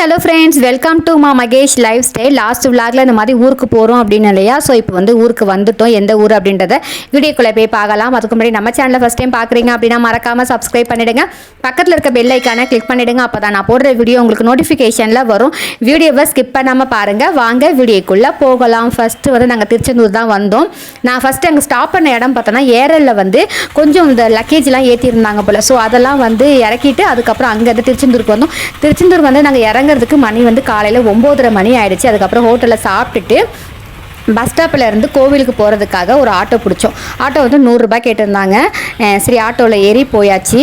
Hello friends welcome to Maa Mahesh life style last விலாகில் இந்த மாதிரி ஊருக்கு போகிறோம் அப்படின்னு இல்லையா? ஸோ இப்போ வந்து ஊருக்கு வந்துட்டோம். எந்த ஊர் அப்படின்றத வீடியோக்குள்ளே போய் பார்க்கலாம். அதுக்கு முன்னாடி நம்ம சேனலில் ஃபஸ்ட் டைம் பார்க்குறீங்க அப்படின்னா மறக்காமல் சப்ஸ்கிரைப் பண்ணிடுங்க. பக்கத்தில் இருக்க பெல் ஐக்கானை கிளிக் பண்ணிடுங்க. அப்போ தான் நான் போடுற வீடியோ உங்களுக்கு நோட்டிஃபிகேஷனில் வரும். வீடியோவை ஸ்கிப் பண்ணாமல் பாருங்கள் வாங்க வீடியோக்குள்ளே போகலாம். ஃபஸ்ட்டு வந்து நாங்கள் திருச்செந்தூர் தான் வந்தோம். நான் ஃபஸ்ட்டு அங்கே ஸ்டாப் பண்ண இடம் பார்த்தோன்னா ஏரலில் வந்து கொஞ்சம் இந்த லக்கேஜ்லாம் ஏற்றிருந்தாங்க போல். ஸோ அதெல்லாம் வந்து இறக்கிட்டு அதுக்கப்புறம் அங்கேருந்து திருச்செந்தூருக்கு வந்தோம். திருச்செந்தூர் வந்து நாங்கள் இறங்குறதுக்கு மணி வந்து காலையில் ஒம்போதரை மணி ஆயிடுச்சு. அதுக்கப்புறம் ஹோட்டலில் சாப்பிட்டுட்டு பஸ் ஸ்டாப்பில் இருந்து கோவிலுக்கு போகிறதுக்காக ஒரு ஆட்டோ பிடிச்சோம். ஆட்டோ வந்து நூறுரூபா கேட்டிருந்தாங்க. சரி ஆட்டோவில் ஏறி போயாச்சு.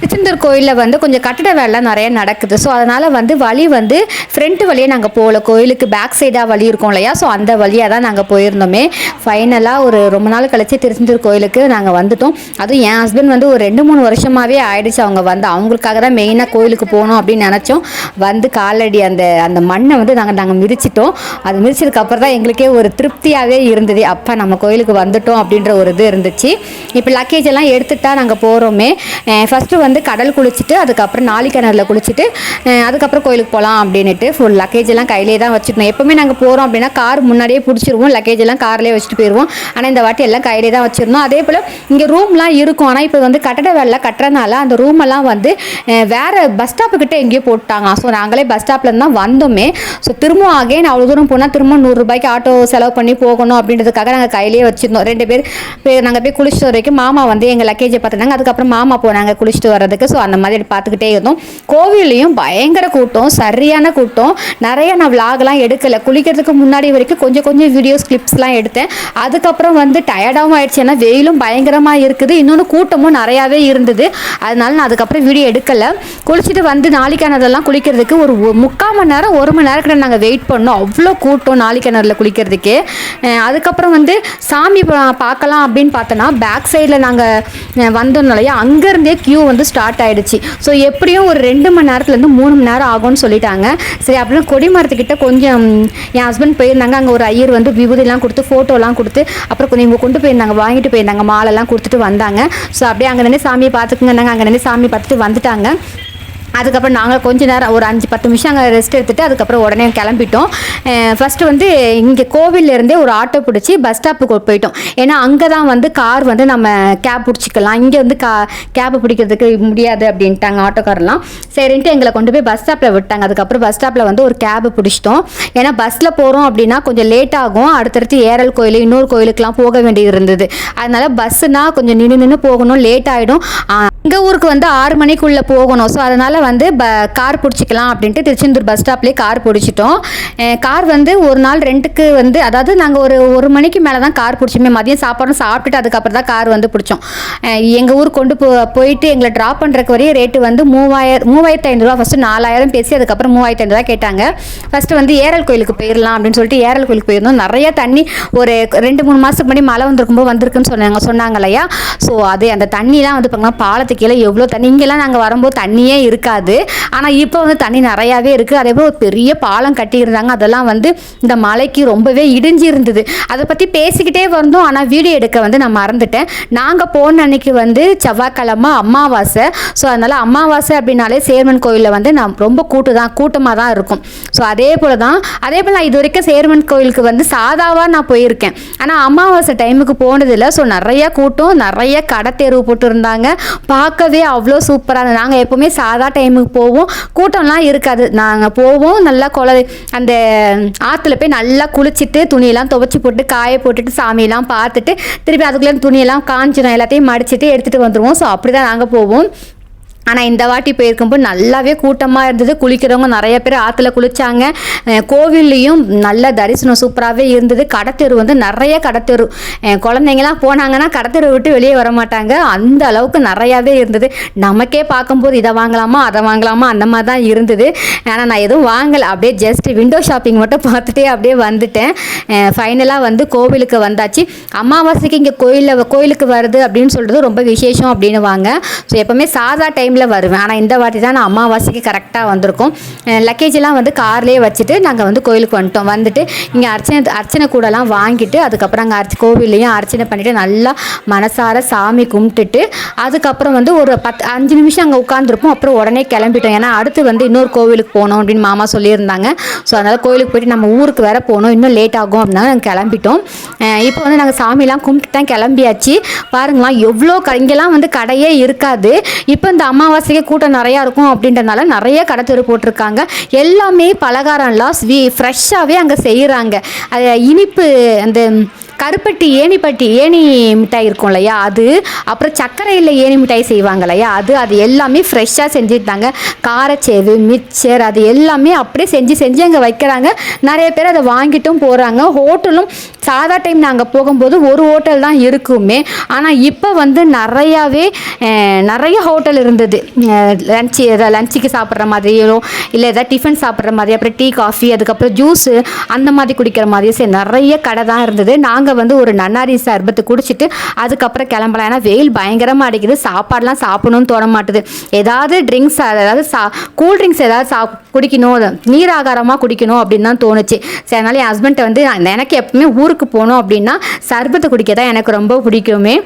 திருச்செந்தூர் கோயிலில் வந்து கொஞ்சம் கட்டட வேலை நிறைய நடக்குது. ஸோ அதனால் வந்து வழி வந்து ஃப்ரண்ட் வழியே நாங்கள் போகல. கோயிலுக்கு பேக் சைடாக வழி இருக்கும் இல்லையா? ஸோ அந்த வழியாக தான் நாங்கள் போயிருந்தோமே. ஃபைனலாக ஒரு ரொம்ப நாள் கழிச்சு திருச்செந்தூர் கோயிலுக்கு நாங்கள் வந்துட்டோம். அதுவும் என் ஹஸ்பண்ட் வந்து ஒரு ரெண்டு மூணு வருஷமாகவே ஆயிடுச்சு. அவங்க வந்து அவங்களுக்காக தான் மெயினாக கோயிலுக்கு போகணும் அப்படின்னு நினச்சோம். வந்து காலடி அந்த அந்த மண்ணை வந்து நாங்கள் நாங்கள் மிதிச்சிட்டோம். அது மிதிச்சதுக்கப்புறம் தான் எங்களுக்கே ஒரு திருப்தியாகவே இருந்தது. அப்பா நம்ம கோயிலுக்கு வந்துட்டோம் அப்படின்ற ஒரு இது இருந்துச்சு. இப்போ லக்கேஜ் எல்லாம் எடுத்துட்டா நாங்கள் போகிறோமே ஃபஸ்ட்டு வந்து கடல் குளிச்சுட்டு அதுக்கப்புறம் நாளிக்கிணறுல குளிச்சுட்டு அதுக்கப்புறம் கோயிலுக்கு போகலாம் அப்படின்ட்டு ஃபுல் லக்கேஜ் எல்லாம் கையிலே தான் வச்சுருந்தோம் எப்போவுமே நாங்கள் போகிறோம் அப்படின்னா கார் முன்னாடியே பிடிச்சிருவோம் லக்கேஜ் எல்லாம் கார்லேயே வச்சுட்டு போயிடுவோம் ஆனால் இந்த வாட்டி எல்லாம் கையிலே தான் வச்சுருந்தோம். அதே போல் இங்கே ரூம்லாம் இருக்கும். ஆனால் இப்போ வந்து கட்டட வேலை கட்டுறதுனால அந்த ரூமெல்லாம் வந்து வேறு பஸ் ஸ்டாப்புக்கிட்ட எங்கேயோ போட்டாங்க. ஸோ நாங்களே பஸ் ஸ்டாப்ல தான் வந்தோமே. ஸோ திரும்ப அகைன் அவ்வளோ தூரம் போனால் திரும்ப நூறுரூபாய்க்கு ஆட்டோ செலவு பண்ணி போகணும் அப்படின்றதுக்காக நாங்கள் கையிலேயே வச்சுருந்தோம். ரெண்டு பேர் போய் நாங்கள் போய் குளிச்சுட்டு வரைக்கும் மாமா வந்து எங்கள் லக்கேஜை பார்த்துட்டாங்க. அதுக்கப்புறம் மாமா போனாங்க குளிச்சுட்டு வர்றதுக்கு. ஸோ அந்த மாதிரி பார்த்துக்கிட்டே இருந்தோம். கோவில்லையும் பயங்கர கூட்டம் சரியான கூட்டம். நிறைய நான் விலாகலாம் எடுக்கலை. குளிக்கிறதுக்கு முன்னாடி வரைக்கும் கொஞ்சம் கொஞ்சம் வீடியோஸ் கிளிப்ஸ்லாம் எடுத்தேன். அதுக்கப்புறம் வந்து டயர்டாகவும் ஆயிடுச்சு. ஏன்னா வெயிலும் பயங்கரமாக இருக்குது. இன்னொன்று கூட்டமும் நிறையாவே இருந்தது. அதனால நான் அதுக்கப்புறம் வீடியோ எடுக்கலை. குளிச்சுட்டு வந்து நாளைக்கானதெல்லாம் குளிக்கிறதுக்கு ஒரு முக்கால் மணி நேரம் ஒரு மணி நேரம் கிட்ட நாங்கள் வெயிட் பண்ணோம். அவ்வளோ கூட்டம் நாளைக்கிணறில் குளிக்கிறதுக்கு. அதுக்கப்புறம் வந்து சாமி பார்க்கலாம் அப்படின்னு பார்த்தோன்னா பேக் சைடில் நாங்கள் வந்தோம்னாலயே அங்கேருந்தே க்யூ வந்து ஸ்டார்ட் ஆகிடுச்சு ஸோ எப்படியும் ஒரு ரெண்டு மணி நேரத்துலேருந்து மூணு மணி நேரம் ஆகும்னு சொல்லிட்டாங்க. சரி அப்படின்னு கொடிமரத்துக்கிட்ட கொஞ்சம் என் ஹஸ்பண்ட் போயிருந்தாங்க. அங்கே ஒரு ஐயர் வந்து விபூதிலாம் கொடுத்து ஃபோட்டோலாம் கொடுத்து அப்புறம் கொஞ்சம் இவங்க கொண்டு போயிருந்தாங்க வாங்கிட்டு போயிருந்தாங்க மாலைலாம் கொடுத்துட்டு வந்தாங்க. ஸோ அப்படியே அங்கே நின்று சாமியை பார்த்துக்குங்க அங்கே நின்று சாமி பார்த்துட்டு வந்துட்டாங்க. அதுக்கப்புறம் நாங்கள் கொஞ்ச நேரம் ஒரு அஞ்சு பத்து நிமிஷம் அங்கே ரெஸ்ட் எடுத்துகிட்டு அதுக்கப்புறம் உடனே கிளம்பிட்டோம். ஃபஸ்ட்டு வந்து இங்கே கோவிலேருந்தே ஒரு ஆட்டோ பிடிச்சி பஸ் ஸ்டாப்புக்கு போயிட்டோம். ஏன்னா அங்கே தான் வந்து கார் வந்து நம்ம கேப் பிடிச்சிக்கலாம். இங்கே வந்து கா கேபை பிடிக்கிறதுக்கு முடியாது அப்படின்ட்டாங்க ஆட்டோக்காரெலாம் சரின்ட்டு எங்களை கொண்டு போய் பஸ் ஸ்டாப்பில் விட்டாங்க. அதுக்கப்புறம் பஸ் ஸ்டாப்பில் வந்து ஒரு கேபை பிடிச்சிட்டோம். ஏன்னா பஸ்ஸில் போகிறோம் அப்படின்னா கொஞ்சம் லேட் ஆகும். அடுத்தடுத்து ஏரல் கோயில் இன்னொரு கோயிலுக்கெலாம் போக வேண்டியது இருந்தது. அதனால பஸ்ஸுனால் கொஞ்சம் நின்று நின்று போகணும் லேட் ஆகிடும் எங்கள் ஊருக்கு வந்து ஆறு மணிக்குள்ளே போகணும். ஸோ அதனால் வந்து ப கார் பிடிச்சிக்கலாம் அப்படின்ட்டு திருச்செந்தூர் பஸ் ஸ்டாப்லேயே கார் பிடிச்சிட்டோம். கார் வந்து ஒரு நாள் ரெண்டுக்கு வந்து அதாவது நாங்கள் ஒரு ஒரு மணிக்கு மேலே தான் கார் பிடிச்சோமே மதியம் சாப்பாடும் சாப்பிட்டுட்டு அதுக்கப்புறம் தான் கார் வந்து பிடிச்சோம். எங்கள் ஊர் கொண்டு போ போயிட்டு எங்களை ட்ராப் பண்ணுறக்கு வரையும் ரேட்டு வந்து மூவாயிரம் மூவாயிரத்து ஐநூறுரூவா ஃபஸ்ட்டு நாலாயிரம் பேசி அதுக்கப்புறம் மூவாயிரத்து ஐநூறுரூவா கேட்டாங்க. ஃபஸ்ட்டு வந்து ஏரல் கோயிலுக்கு போயிடலாம் அப்படின்னு சொல்லிட்டு ஏரல் கோயிலுக்கு போயிருந்தோம். நிறையா தண்ணி ஒரு ரெண்டு மூணு மாதத்துக்கு முன்னாடி மழை வந்திருக்கும்போது வந்திருக்குன்னு சொன்னாங்க சொன்னாங்க இல்லையா? ஸோ அது அந்த தண்ணிலாம் வந்து பார்த்தீங்கன்னா பாலத்துக்கு கீழே எவ்வளோ தண்ணி இங்கெல்லாம் நாங்கள் வரும்போது தண்ணியே இருக்காது. ஆனால் இப்போ வந்து தண்ணி நிறையாவே இருக்குது அதே போல் ஒரு பெரிய பாலம் கட்டியிருந்தாங்க. அதெல்லாம் வந்து இந்த மலைக்கு ரொம்பவே இடிஞ்சு இருந்தது அதை பற்றி பேசிக்கிட்டே வந்தோம். ஆனால் வீடியோ எடுக்க வந்து நான் மறந்துட்டேன். நாங்கள் போன அன்னைக்கு வந்து செவ்வாய்க்கிழமை அமாவாசை. ஸோ அதனால் அமாவாசை அப்படின்னாலே சேர்மன் கோயிலில் வந்து நான் ரொம்ப கூட்டு தான் கூட்டமாக தான் இருக்கும். ஸோ அதே போல் தான் அதே போல் நான் இது வரைக்கும் சேர்மன் கோயிலுக்கு வந்து சாதாவாக நான் போயிருக்கேன். ஆனால் அமாவாசை டைமுக்கு போனதில்லை ஸோ நிறையா கூட்டம் நிறைய கடை தேர்வு போட்டுருந்தாங்க. பார்க்கவே அவ்வளோ சூப்பராக இருந்தது. நாங்கள் எப்போவுமே சாதா டைமுக்கு போவோம். கூட்டம்லாம் இருக்காது. நாங்கள் போவோம். நல்லா குல அந்த ஆற்றுல போய் நல்லா குளிச்சுட்டு துணியெல்லாம் துவைச்சி போட்டு காய போட்டுட்டு சாமியெல்லாம் பார்த்துட்டு திருப்பி அதுக்குள்ளே துணியெல்லாம் காஞ்சிடும் எல்லாத்தையும் மடிச்சுட்டு எடுத்துகிட்டு வந்துடுவோம் ஸோ அப்படி தான் நாங்கள் போவோம். ஆனால் இந்த வாட்டி போயிருக்கும்போது நல்லாவே கூட்டமாக இருந்தது. குளிக்கிறவங்க நிறைய பேர் ஆற்றுல குளிச்சாங்க. கோவில்லையும் நல்ல தரிசனம் சூப்பராகவே இருந்தது. கடத்தெரு வந்து நிறைய கடத்தெரு. குழந்தைங்களாம் குழந்தைங்கலாம் போனாங்கன்னா கடத்தெரு விட்டு வெளியே வர மாட்டாங்க. அந்த அளவுக்கு நிறையாவே இருந்தது. நமக்கே பார்க்கும்போது இதை வாங்கலாமா அதை வாங்கலாமா அந்த மாதிரி தான் இருந்தது. ஆனால் நான் எதுவும் வாங்கலை. அப்படியே ஜஸ்ட் விண்டோ ஷாப்பிங் மட்டும் பார்த்துட்டே அப்படியே வந்துட்டேன். ஃபைனலாக வந்து கோவிலுக்கு வந்தாச்சு. அமாவாசைக்கு இங்கே கோயிலில் கோயிலுக்கு வருது அப்படின்னு சொல்கிறது ரொம்ப விசேஷம் அப்படின்னு வாங்க ஸோ எப்போவுமே சாதா டைம் டைமில் வருவேன். ஆனால் இந்த வாட்டி தான் நான் அமாவாசைக்கு கரெக்டாக வந்திருக்கோம். லக்கேஜெல்லாம் வந்து கார்லேயே வச்சுட்டு நாங்கள் வந்து கோயிலுக்கு வந்துட்டோம். வந்துட்டு இங்கே அர்ச்சனை அர்ச்சனை கூடலாம் வாங்கிட்டு அதுக்கப்புறம் அங்கே அர்ச்ச கோவில்லையும் அர்ச்சனை பண்ணிவிட்டு நல்லா மனசார சாமி கும்பிட்டுட்டு அதுக்கப்புறம் வந்து ஒரு பத்து அஞ்சு நிமிஷம் அங்கே உட்காந்துருப்போம் அப்புறம் உடனே கிளம்பிட்டோம். ஏன்னா அடுத்து வந்து இன்னொரு கோவிலுக்கு போகணும் அப்படின்னு மாமா சொல்லியிருந்தாங்க. ஸோ அதனால் கோவிலுக்கு போயிட்டு நம்ம ஊருக்கு வேற போகணும். இன்னும் லேட் ஆகும் அப்படின்னா நாங்கள் கிளம்பிட்டோம். இப்போ வந்து நாங்கள் சாமிலாம் கும்பிட்டு தான் கிளம்பியாச்சு. பாருங்களா எவ்வளோ க இங்கெல்லாம் வந்து கடையே இருக்காது. இப்போ இந்த அம்மா அமாவாசைக்கு கூட்டம் நிறையா இருக்கும் அப்படின்றனால நிறைய கடை தெரு போட்டிருக்காங்க. எல்லாமே பலகாரம்லாம் ஸ்வீ ஃப்ரெஷ்ஷாகவே அங்கே செய்கிறாங்க அது இனிப்பு அந்த கருப்பட்டி ஏணிப்பட்டி ஏணி மிட்டாய் இருக்கும் இல்லையா? அது அப்புறம் சர்க்கரையில் ஏணி மிட்டாய் செய்வாங்க இல்லையா? அது அது எல்லாமே ஃப்ரெஷ்ஷாக செஞ்சுட்டாங்க காரச்சேவு மிக்சர் அது எல்லாமே அப்படியே செஞ்சு செஞ்சு அங்கே வைக்கிறாங்க. நிறைய பேர் அதை வாங்கிட்டும் போகிறாங்க ஹோட்டலும் சாதா டைம் நாங்கள் போகும்போது ஒரு ஹோட்டல் தான் இருக்குமே. ஆனால் இப்போ வந்து நிறையாவே நிறைய ஹோட்டல் இருந்தது. லஞ்சு எதாவது லஞ்சுக்கு சாப்பிட்ற மாதிரியோ இல்லை எதாவது டிஃபன் சாப்பிட்ற மாதிரி அப்புறம் டீ காஃபி அதுக்கப்புறம் ஜூஸு அந்த மாதிரி குடிக்கிற மாதிரி சரி நிறைய கடை தான் இருந்தது. நாங்கள் வந்து ஒரு நன்னாரி சர்பத்து குடிச்சிட்டு அதுக்கப்புறம் கிளம்பலாம். ஏன்னா வெயில் பயங்கரமாக அடிக்குது. சாப்பாடுலாம் சாப்பிடணும்னு தோண மாட்டுது. ஏதாவது ட்ரிங்க்ஸ் அதாவது சா கூல் ட்ரிங்க்ஸ் ஏதாவது சா குடிக்கணும். நீர் ஆகாரமாக குடிக்கணும் அப்படின்னு தான் தோணுச்சு. சரி அதனால என் ஹஸ்பண்ட்டை வந்து எனக்கு எப்பவுமே ஊருக்கு போகணும் அப்படின்னா சர்பத்தை குடிக்க தான் எனக்கு ரொம்ப பிடிக்குமே.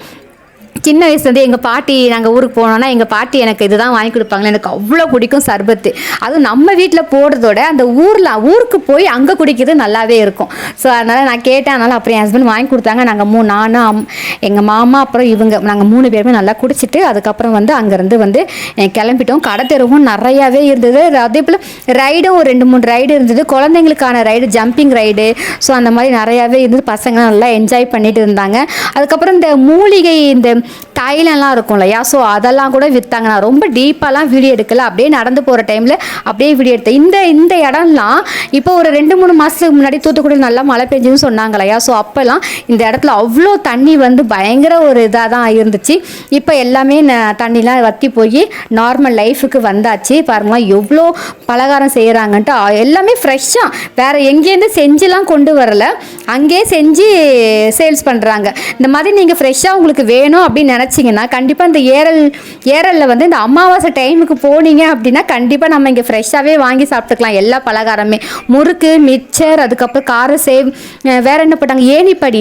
சின்ன வயசுலேருந்து எங்கள் பாட்டி நாங்கள் ஊருக்கு போனோன்னா எங்கள் பாட்டி எனக்கு இதுதான் வாங்கி கொடுப்பாங்களே எனக்கு அவ்வளோ பிடிக்கும் சர்பத்து. அதுவும் நம்ம வீட்டில் போடுறதோட அந்த ஊரில் ஊருக்கு போய் அங்கே குடிக்கிறது நல்லாவே இருக்கும். ஸோ அதனால் நான் கேட்டேன். அதனால் அப்புறம் என் ஹஸ்பண்ட் வாங்கி கொடுத்தாங்க. நாங்கள் மூணு நானும் அம் எங்கள் மாமா அப்புறம் இவங்க நாங்கள் மூணு பேருமே நல்லா குடிச்சிட்டு அதுக்கப்புறம் வந்து அங்கேருந்து வந்து கிளம்பிட்டோம். கடை தெருவும் நிறையாவே இருந்தது. அதே போல் ரைடும் ஒரு ரெண்டு மூணு ரைடு இருந்தது. குழந்தைங்களுக்கான ரைடு ஜம்பிங் ரைடு. ஸோ அந்த மாதிரி நிறையாவே இருந்தது. பசங்க நல்லா என்ஜாய் பண்ணிட்டு இருந்தாங்க. அதுக்கப்புறம் இந்த மூலிகை இந்த தைலம்லாம் இருக்கும் இல்லையா ஸோ அதெல்லாம் கூட விற்றாங்க நான் ரொம்ப டீப்பாலாம் வீடியோ எடுக்கல. அப்படியே நடந்து போகிற டைமில் அப்படியே வீடியோ எடுத்தேன். இந்த இந்த இடம்லாம் இப்போ ஒரு ரெண்டு மூணு மாதத்துக்கு முன்னாடி தூத்துக்குடியில் நல்லா மழை பெஞ்சுன்னு சொன்னாங்க இல்லையா ஸோ அப்போல்லாம் இந்த இடத்துல அவ்வளோ தண்ணி வந்து பயங்கர ஒரு இதாக தான் இருந்துச்சு. இப்போ எல்லாமே ந- தண்ணிலாம் வற்றி போய் நார்மல் லைஃபுக்கு வந்தாச்சு. பாருங்களா எவ்வளோ பலகாரம் செய்கிறாங்கன்ட்டு எல்லாமே ஃப்ரெஷ்ஷாக வேறு எங்கேருந்து செஞ்சுலாம் கொண்டு வரல. அங்கேயே செஞ்சு சேல்ஸ் பண்ணுறாங்க இந்த மாதிரி நீங்கள் ஃப்ரெஷ்ஷாக உங்களுக்கு வேணும் அப்படின்னு நினச்சிங்கன்னா கண்டிப்பாக இந்த ஏரல் ஏரலில் வந்து இந்த அமாவாசை டைமுக்கு போனீங்க அப்படின்னா கண்டிப்பாக நம்ம இங்கே ஃப்ரெஷ்ஷாகவே வாங்கி சாப்பிட்டுக்கலாம். எல்லா பலகாரமே. முறுக்கு மிச்சர் அதுக்கப்புறம் கார சேவ் வேறு என்ன போட்டாங்க? ஏணிப்படி ஏனிப்படி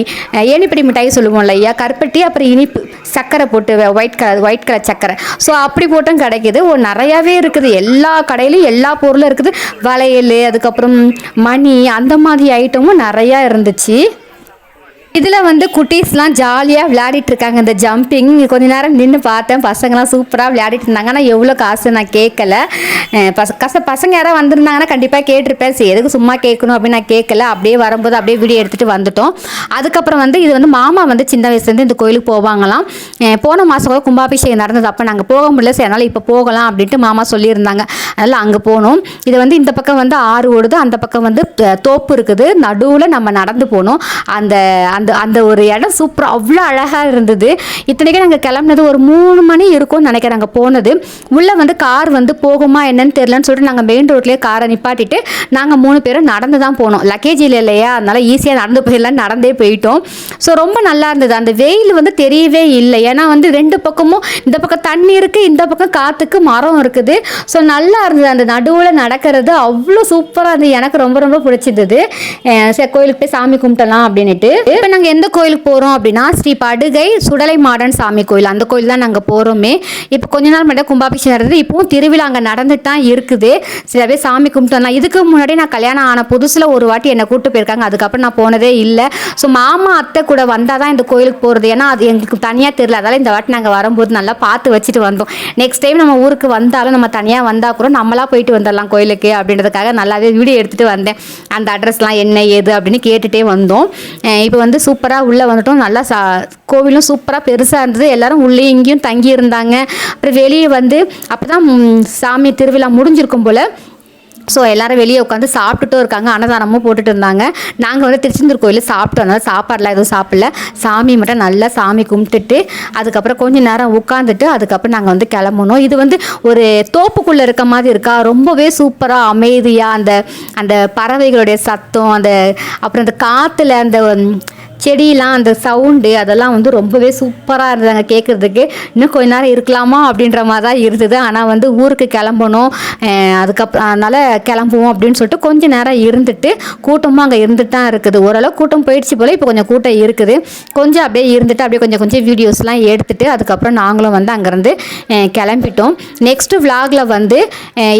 ஏணிப்படி மிட்டாய் சொல்லுவோம் இல்லையா கருப்பட்டி அப்புறம் இனிப்பு சக்கரை போட்டு ஒயிட் கலர் ஒயிட் கலர் சக்கரை ஸோ அப்படி போட்டும் கிடைக்கிது. ஓ நிறையாவே இருக்குது. எல்லா கடையிலையும் எல்லா பொருளும் இருக்குது. வளையல் அதுக்கப்புறம் மணி அந்த மாதிரி ஐட்டமும் நிறையா இருந்துச்சு. இதில் வந்து குட்டீஸ்லாம் ஜாலியாக விளையாடிட்டு இருக்காங்க இந்த ஜம்பிங் கொஞ்ச நேரம் நின்று பார்த்தேன். பசங்களாம் சூப்பராக விளையாடிட்டு இருந்தாங்க ஆனால் எவ்வளோ காசு நான் கேட்கல பச கச பசங்க யாராவது வந்திருந்தாங்கன்னா கண்டிப்பாக கேட்டிருப்பேன். சரி எதுக்கு சும்மா கேட்கணும் அப்படின்னு நான் கேட்கல அப்படியே வரும்போது அப்படியே வீடியோ எடுத்துகிட்டு வந்துட்டோம். அதுக்கப்புறம் வந்து இது வந்து மாமா வந்து சின்ன வயசுலேருந்து இந்த கோயிலுக்கு போவாங்களாம். போன மாதம் கூட கும்பாபிஷேகம் நடந்தது. அப்போ நாங்கள் போக முடியல. சரி அதனால் இப்போ போகலாம் அப்படின்ட்டு மாமா சொல்லியிருந்தாங்க. அதனால் அங்கே போனோம் இது வந்து இந்த பக்கம் வந்து ஆறு ஓடுது. அந்த பக்கம் வந்து தோப்பு இருக்குது. நடுவில் நம்ம நடந்து போனோம் அந்த அந்த அந்த ஒரு இடம் சூப்பராக அவ்வளோ அழகாக இருந்தது. இத்தனைக்கும் நாங்கள் கிளம்புனது ஒரு மூணு மணி இருக்கும்னு நினைக்கிறேன் நாங்கள் போனது. உள்ளே வந்து கார் வந்து போகுமா என்னன்னு தெரியலன்னு சொல்லிட்டு நாங்கள் மெயின் ரோட்லேயே காரை நிப்பாட்டிட்டு நாங்கள் மூணு பேரும் நடந்து தான் போனோம். லக்கேஜ் இல்லை இல்லையா? அதனால் ஈஸியாக நடந்து போயிடலாம் நடந்தே போயிட்டோம். ஸோ ரொம்ப நல்லா இருந்தது. அந்த வெயில் வந்து தெரியவே இல்லை. ஏன்னா வந்து ரெண்டு பக்கமும் இந்த பக்கம் தண்ணி இருக்குது இந்த பக்கம் காற்றுக்கு மரம் இருக்குது. ஸோ நல்லா இருந்தது. அந்த நடுவில் நடக்கிறது அவ்வளோ சூப்பராக இருந்தது. எனக்கு ரொம்ப ரொம்ப பிடிச்சிருந்தது. சரி கோயிலுக்கு போய் சாமி கும்பிட்டலாம் அப்படின்ட்டு இப்போ நாங்கள் எந்த கோயிலுக்கு போகிறோம் அப்படின்னா ஸ்ரீ படுகை சுடலை மாடன் சாமி கோயில். அந்த கோயில் தான் நாங்கள் போகிறோமே இப்போ கொஞ்ச நாள் மட்டும் கும்பாபிஷேகம் நடந்தது. இப்போவும் திருவிழா அங்கே நடந்துட்டு தான் இருக்குது. சில பேர் சாமி கும்பிட்டோம்னா இதுக்கு முன்னாடி நான் கல்யாணம் ஆன புதுசில் ஒரு வாட்டி என்னை கூப்பிட்டு போயிருக்காங்க. அதுக்கப்புறம் நான் போனதே இல்லை. ஸோ மாமா அத்தை கூட வந்தால் தான் இந்த கோயிலுக்கு போகிறது ஏன்னா அது எங்களுக்கு தனியாக தெரியல. அதால இந்த வாட்டி நாங்கள் வரும்போது நல்லா பார்த்து வச்சுட்டு வந்தோம். நெக்ஸ்ட் டைம் நம்ம ஊருக்கு வந்தாலும் நம்ம தனியாக வந்தால் கூட நம்மளா போயிட்டு வந்துடலாம் கோயிலுக்கு அப்படின்றதுக்காக நல்லாவே வீடியோ எடுத்துகிட்டு வந்தேன். அந்த அட்ரஸ்லாம் என்ன ஏது அப்படின்னு கேட்டுகிட்டே வந்தோம். இப்போ வந்து சூப்பராக உள்ளே வந்துட்டோம். நல்லா சா கோவிலும் சூப்பராக பெருசாக இருந்தது. எல்லோரும் உள்ளே இங்கேயும் தங்கி இருந்தாங்க அப்புறம் வெளியே வந்து அப்போ தான் சாமி திருவிழா முடிஞ்சிருக்கும் போல் ஸோ எல்லாரும் வெளியே உட்காந்து சாப்பிட்டுட்டும் இருக்காங்க. அன்னதானமும் போட்டுட்டு இருந்தாங்க. நாங்கள் வந்து திருச்செந்தூர் கோயிலில் சாப்பிட்டோம். அதனால் சாப்பாடெலாம் எதுவும் சாப்பிடல. சாமி மட்டும் நல்லா சாமி கும்பிட்டுட்டு அதுக்கப்புறம் கொஞ்ச நேரம் உட்காந்துட்டு அதுக்கப்புறம் நாங்கள் வந்து கிளம்பணும் இது வந்து ஒரு தோப்புக்குள்ளே இருக்க மாதிரி இருக்கா? ரொம்பவே சூப்பராக அமைதியாக அந்த அந்த பறவைகளுடைய சத்தம் அந்த அப்புறம் அந்த காற்றுல அந்த செடியெலாம் அந்த சவுண்டு அதெல்லாம் வந்து ரொம்பவே சூப்பராக இருந்தாங்க கேட்குறதுக்கு இன்னும் கொஞ்ச நேரம் இருக்கலாமா அப்படின்ற மாதிரி தான் இருந்தது. ஆனால் வந்து ஊருக்கு கிளம்பணும். அதுக்கப்புறம் அதனால் கிளம்புவோம் அப்படின்னு சொல்லிட்டு கொஞ்ச நேரம் இருந்துட்டு கூட்டமும் அங்கே இருந்துட்டு தான் இருக்குது. ஓரளவு கூட்டம் போயிடுச்சு போல் இப்போ கொஞ்சம் கூட்டம் இருக்குது. கொஞ்சம் அப்படியே இருந்துட்டு அப்படியே கொஞ்சம் கொஞ்சம் வீடியோஸ்லாம் எடுத்துகிட்டு அதுக்கப்புறம் நாங்களும் வந்து அங்கேருந்து கிளம்பிட்டோம். நெக்ஸ்ட்டு விலாகில் வந்து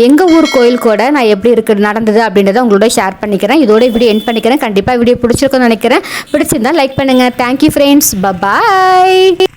எங்கள் ஊர் கோயில் கூட நான் எப்படி இருக்கு நடந்தது அப்படின்றத உங்களோட ஷேர் பண்ணிக்கிறேன். இதோட வீடியோ என் பண்ணிக்கிறேன். கண்டிப்பாக வீடியோ பிடிச்சிருக்குன்னு நினைக்கிறேன். பிடிச்சிருந்தா லைக் பண்ணுங்கள் தேங்க்யூ ஃப்ரெண்ட்ஸ் பபாய்